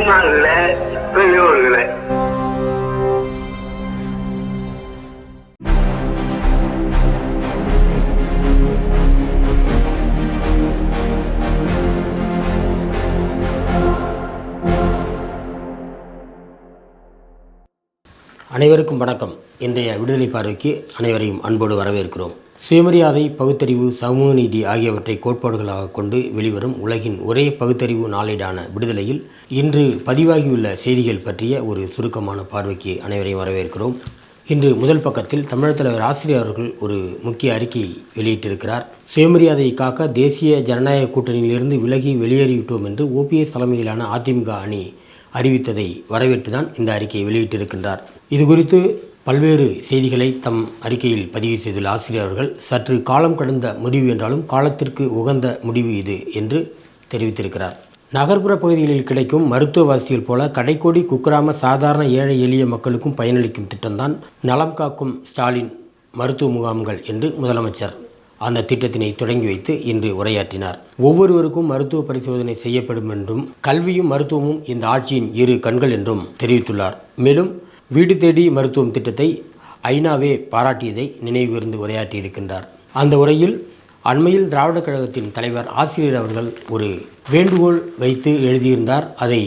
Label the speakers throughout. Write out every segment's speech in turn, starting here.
Speaker 1: முன்னாள் பெரியோர்களே.
Speaker 2: அனைவருக்கும் வணக்கம். இன்றைய விடுதலை பார்வைக்கு அனைவரையும் அன்போடு வரவேற்கிறோம். சுயமரியாதை பகுத்தறிவு சமூக நீதி ஆகியவற்றை கோட்பாடுகளாக கொண்டு வெளிவரும் உலகின் ஒரே பகுத்தறிவு நாளேடான விடுதலையில் இன்று பதிவாகியுள்ள செய்திகள் பற்றிய ஒரு சுருக்கமான பார்வைக்கு அனைவரையும் வரவேற்கிறோம். இன்று முதல் பக்கத்தில் தமிழர் தலைவர் ஆசிரியர் அவர்கள் ஒரு முக்கிய அறிக்கை வெளியிட்டிருக்கிறார். சுயமரியாதையை காக்க தேசிய ஜனநாயக கூட்டணியிலிருந்து விலகி வெளியேறிவிட்டோம் என்று ஓபிஎஸ் தலைமையிலான அதிமுக அணி அறிவித்ததை வரவேற்றுதான் இந்த அறிக்கையை வெளியிட்டிருக்கின்றார். இது குறித்து பல்வேறு செய்திகளை தம் அறிக்கையில் பதிவு செய்துள்ள ஆசிரியர் அவர்கள் சற்று காலம் கடந்த முடிவு என்றாலும் காலத்திற்கு உகந்த முடிவு இது என்று தெரிவித்திருக்கிறார். நகர்ப்புற பகுதிகளில் கிடைக்கும் மருத்துவ வசதிகள் போல கடைக்கோடி குக்கிராம சாதாரண ஏழை எளிய மக்களுக்கும் பயனளிக்கும் திட்டம்தான் நலம் காக்கும் ஸ்டாலின் மருத்துவ முகாம்கள் என்று முதலமைச்சர் அந்த திட்டத்தினை தொடங்கி வைத்து இன்று உரையாற்றினார். ஒவ்வொருவருக்கும் மருத்துவ பரிசோதனை செய்யப்படும் என்றும் கல்வியும் மருத்துவமும் இந்த ஆட்சியின் இரு கண்கள் என்றும் தெரிவித்துள்ளார். மேலும் வீடு தேடி மருத்துவம் திட்டத்தை ஐநாவே பாராட்டியதை நினைவுகூர்ந்து உரையாற்றியிருக்கின்றார் அந்த உரையில் அண்மையில் திராவிடக் கழகத்தின் தலைவர் ஆசிரியர் அவர்கள் ஒரு வேண்டுகோள் வைத்து எழுதியிருந்தார். அதை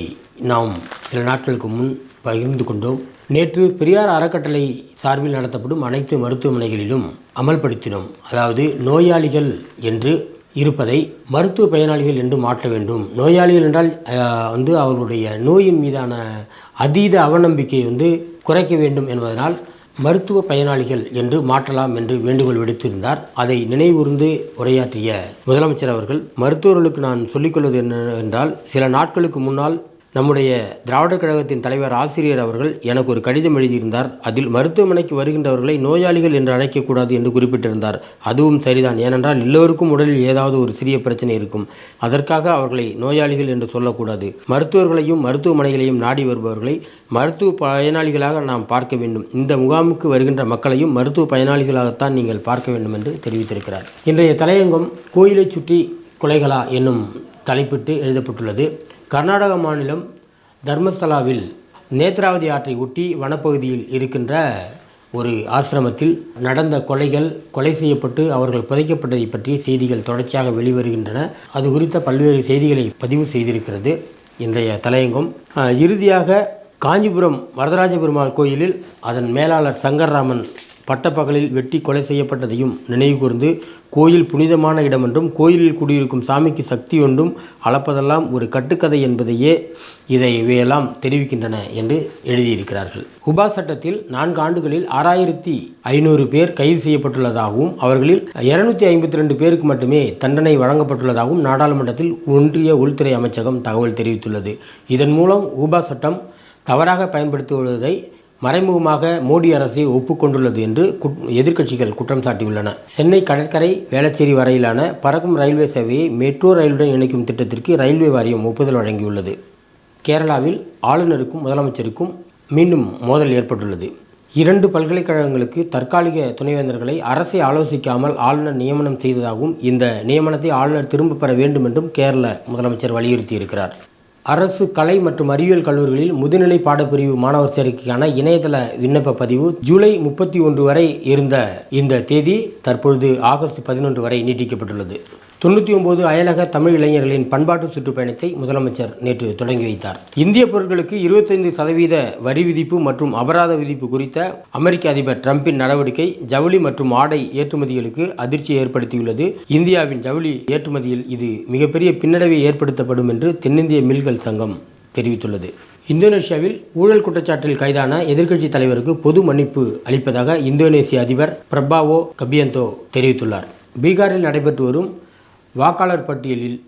Speaker 2: நாம் சில நாட்களுக்கு முன் பகிர்ந்து கொண்டோம். நேற்று பெரியார் அறக்கட்டளை சார்பில் நடத்தப்படும் அனைத்து மருத்துவமனைகளிலும் அமல்படுத்தினோம். அதாவது நோயாளிகள் என்று இருப்பதை மருத்துவ பயனாளிகள் என்று மாற்ற வேண்டும். நோயாளிகள் என்றால் வந்து அவர்களுடைய நோயின் மீதான அதீத அவநம்பிக்கை வந்து குறைக்க வேண்டும் என்பதனால் மருத்துவ பயனாளிகள் என்று மாற்றலாம் என்று வேண்டுகோள் விடுத்திருந்தார். அதை நினைவுகூர்ந்து உரையாற்றிய முதலமைச்சர் அவர்கள் மருத்துவர்களுக்கு நான் சொல்லிக்கொள்வது என்னவென்றால் சில நாட்களுக்கு முன்னால் நம்முடைய திராவிடர் கழகத்தின் தலைவர் ஆசிரியர் அவர்கள் எனக்கு ஒரு கடிதம் எழுதியிருந்தார். அதில் மருத்துவமனைக்கு வருகின்றவர்களை நோயாளிகள் என்று அழைக்கக்கூடாது என்று குறிப்பிட்டிருந்தார். அதுவும் சரிதான். ஏனென்றால் எல்லோருக்கும் உடலில் ஏதாவது ஒரு சிறிய பிரச்சனை இருக்கும். அதற்காக அவர்களை நோயாளிகள் என்று சொல்லக்கூடாது. மருத்துவர்களையும் மருத்துவமனைகளையும் நாடி வருபவர்களை மருத்துவ பயனாளிகளாக நாம் பார்க்க வேண்டும். இந்த முகாமுக்கு வருகின்ற மக்களையும் மருத்துவ பயனாளிகளாகத்தான் நீங்கள் பார்க்க வேண்டும் என்று தெரிவித்திருக்கிறார். இன்றைய தலையங்கம் கோயிலை சுற்றி கொலைகளா என்னும் தலைப்பிட்டு எழுதப்பட்டுள்ளது. கர்நாடக மாநிலம் தர்மஸ்தலாவில் நேத்ராவதி ஆற்றை ஒட்டி வனப்பகுதியில் இருக்கின்ற ஒரு ஆசிரமத்தில் நடந்த கொலைகள் கொலை செய்யப்பட்டு அவர்கள் புதைக்கப்பட்டதை பற்றிய செய்திகள் தொடர்ச்சியாக வெளிவருகின்றன. அது குறித்த பல்வேறு செய்திகளை பதிவு செய்திருக்கிறது இன்றைய தலையங்கம். இறுதியாக காஞ்சிபுரம் வரதராஜ பெருமாள் கோயிலில் அதன் மேலாளர் சங்கர்ராமன் பட்டப்பகலில் வெட்டி கொலை செய்யப்பட்டதையும் நினைவுகூர்ந்து கோயில் புனிதமான இடம் என்றும் கோயிலில் குடியிருக்கும் சாமிக்கு சக்தி ஒன்றும் அளப்பதெல்லாம் ஒரு கட்டுக்கதை என்பதையே இதை இவையெல்லாம் தெரிவிக்கின்றன என்று எழுதியிருக்கிறார்கள். உபா சட்டத்தில் நான்கு ஆண்டுகளில் ஆறாயிரத்தி ஐநூறு பேர் கைது செய்யப்பட்டுள்ளதாகவும் அவர்களில் இருநூத்தி ஐம்பத்தி ரெண்டு பேருக்கு மட்டுமே தண்டனை வழங்கப்பட்டுள்ளதாகவும் நாடாளுமன்றத்தில் ஒன்றிய உள்துறை அமைச்சகம் தகவல் தெரிவித்துள்ளது. இதன் மூலம் உபா சட்டம் தவறாக பயன்படுத்துவதை மறைமுகமாக மோடி அரசை ஒப்புக்கொண்டுள்ளது என்று குட்- எதிர்க்கட்சிகள் குற்றம் சாட்டியுள்ளன. சென்னை கடற்கரை வேளச்சேரி வரையிலான பறக்கும் ரயில்வே சேவையை மெட்ரோ ரயிலுடன் இணைக்கும் திட்டத்திற்கு ரயில்வே வாரியம் ஒப்புதல் வழங்கியுள்ளது. கேரளாவில் ஆளுநருக்கும் முதலமைச்சருக்கும் மீண்டும் மோதல் ஏற்பட்டுள்ளது. இரண்டு பல்கலைக்கழகங்களுக்கு தற்காலிக துணைவேந்தர்களை அரசை ஆலோசிக்காமல் ஆளுநர் நியமனம் செய்ததாகவும் இந்த நியமனத்தை ஆளுநர் திரும்பப் பெற வேண்டும் என்றும் கேரள முதலமைச்சர் வலியுறுத்தியிருக்கிறார். அரசு கலை மற்றும் அறிவியல் கல்லூரிகளில் முதுநிலை பாடப்பிரிவு மாணவர் சேர்க்கைக்கான இணையதள விண்ணப்ப பதிவு ஜூலை முப்பத்தி ஒன்று வரை இருந்த இந்த தேதி தற்பொழுது ஆகஸ்ட் பதினொன்று வரை நீட்டிக்கப்பட்டுள்ளது. தொண்ணூற்றி ஒன்பது அயலக தமிழ் இளைஞர்களின் பண்பாட்டு சுற்றுப்பயணத்தை முதலமைச்சர் நேற்று தொடங்கி வைத்தார். இந்திய பொருட்களுக்கு இருபத்தைந்து சதவீத வரி விதிப்பு மற்றும் அபராத விதிப்பு குறித்த அமெரிக்க அதிபர் டிரம்பின் நடவடிக்கை ஜவுளி மற்றும் ஆடை ஏற்றுமதிகளுக்கு அதிர்ச்சியை ஏற்படுத்தியுள்ளது. இந்தியாவின் ஜவுளி ஏற்றுமதியில் இது மிகப்பெரிய பின்னடைவை ஏற்படுத்தப்படும் என்று தென்னிந்திய மில்கள் சங்கம் தெரிவித்துள்ளது. இந்தோனேஷியாவில் ஊழல் குற்றச்சாட்டில் கைதான எதிர்க்கட்சி தலைவருக்கு பொது மன்னிப்பு அளிப்பதாக இந்தோனேசிய அதிபர் பிரபாவோ கபியந்தோ தெரிவித்துள்ளார். பீகாரில் நடைபெற்று வரும் வாக்காளர் பட்டியலில்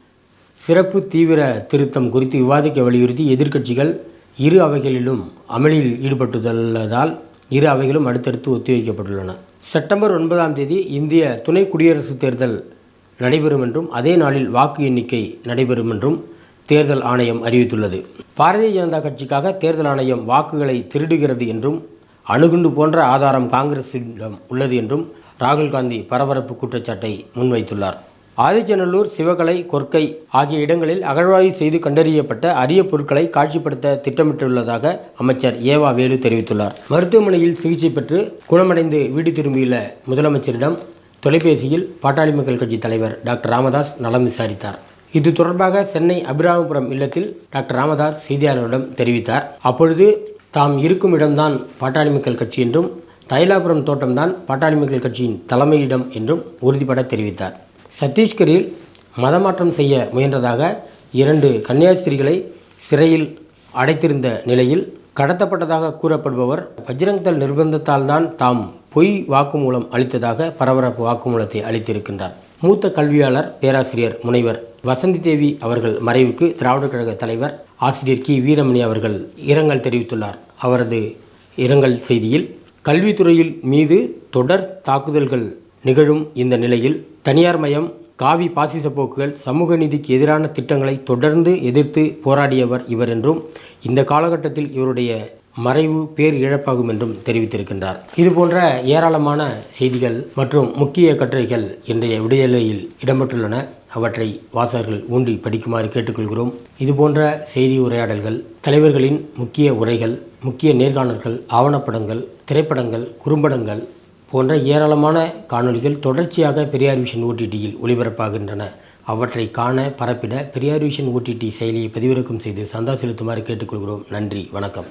Speaker 2: சிறப்பு தீவிர திருத்தம் குறித்து விவாதிக்க வலியுறுத்தி எதிர்க்கட்சிகள் இரு அவைகளிலும் அமளியில் ஈடுபட்டுள்ளதால் இரு அவைகளும் அடுத்தடுத்து ஒத்திவைக்கப்பட்டுள்ளன. செப்டம்பர் ஒன்பதாம் தேதி இந்திய துணை குடியரசுத் தேர்தல் நடைபெறும் என்றும் அதே நாளில் வாக்கு எண்ணிக்கை நடைபெறும் என்றும் தேர்தல் ஆணையம் அறிவித்துள்ளது. பாரதிய ஜனதா கட்சிக்காக தேர்தல் ஆணையம் வாக்குகளை திருடுகிறது என்றும் அணுகுண்டு போன்ற ஆதாரம் காங்கிரசிடம் உள்ளது என்றும் ராகுல் காந்தி பரபரப்பு குற்றச்சாட்டை முன்வைத்துள்ளார். ஆதிச்சநல்லூர் சிவகலை கொர்க்கை ஆகிய இடங்களில் அகழ்வாய்வு செய்து கண்டறியப்பட்ட அரிய பொருட்களை காட்சிப்படுத்த திட்டமிட்டுள்ளதாக அமைச்சர் ஏவா வேலு தெரிவித்துள்ளார். மருத்துவமனையில் சிகிச்சை பெற்று குணமடைந்து வீடு திரும்பியுள்ள முதலமைச்சரிடம் தொலைபேசியில் பாட்டாளி மக்கள் கட்சி தலைவர் டாக்டர் ராமதாஸ் நலம் விசாரித்தார். இது தொடர்பாக சென்னை அபிராமபுரம் இல்லத்தில் டாக்டர் ராமதாஸ் செய்தியாளர்களிடம் தெரிவித்தார். அப்பொழுது தாம் இருக்கும் இடம்தான் பாட்டாளி மக்கள் கட்சி என்றும் தைலாபுரம் தோட்டம்தான் பாட்டாளி மக்கள் கட்சியின் தலைமையிடம் என்றும் உறுதிபட தெரிவித்தார். சத்தீஸ்கரில் மதமாற்றம் செய்ய முயன்றதாக இரண்டு கன்னியாஸ்திரிகளை சிறையில் அடைத்திருந்த நிலையில் கடத்தப்பட்டதாக கூறப்படுபவர் பஜ்ரங்தல் நிர்பந்தத்தால் தான் தாம் பொய் வாக்குமூலம் அளித்ததாக பரபரப்பு வாக்குமூலத்தை அளித்திருக்கின்றார். மூத்த கல்வியாளர் பேராசிரியர் முனைவர் வசந்தி தேவி அவர்கள் மறைவுக்கு திராவிடர் கழக தலைவர் ஆசிரியர் கி. வீரமணி அவர்கள் இரங்கல் தெரிவித்துள்ளார். அவரது இரங்கல் செய்தியில் கல்வித்துறையில் மீது தொடர் தாக்குதல்கள் நிகழும் இந்த நிலையில் தனியார் மயம் காவி பாசிச போக்குகள் சமூக நீதிக்கு எதிரான திட்டங்களை தொடர்ந்து எதிர்த்து போராடியவர் இவர் என்றும் இந்த காலகட்டத்தில் இவருடைய மறைவு பேர் இழப்பாகும் என்றும் தெரிவித்திருக்கின்றார். இது போன்ற ஏராளமான செய்திகள் மற்றும் முக்கிய கட்டுரைகள் இன்றைய விடுதலையில் இடம்பெற்றுள்ளன. அவற்றை வாசகர்கள் ஊன்றி படிக்குமாறு கேட்டுக்கொள்கிறோம். இது போன்ற செய்தி உரையாடல்கள் தலைவர்களின் முக்கிய உரைகள் முக்கிய நேர்காணல்கள் ஆவணப்படங்கள் திரைப்படங்கள் குறும்படங்கள் போன்ற ஏராளமான காணொளிகள் தொடர்ச்சியாக பெரியார் விஷன் ஓடிடியில் ஒளிபரப்பாகின்றன. அவற்றை காண பரப்பிட பெரியார் விஷன் ஓடிடி செயலியை பதிவிறக்கம் செய்து சந்தா செலுத்துமாறு கேட்டுக்கொள்கிறோம். நன்றி வணக்கம்.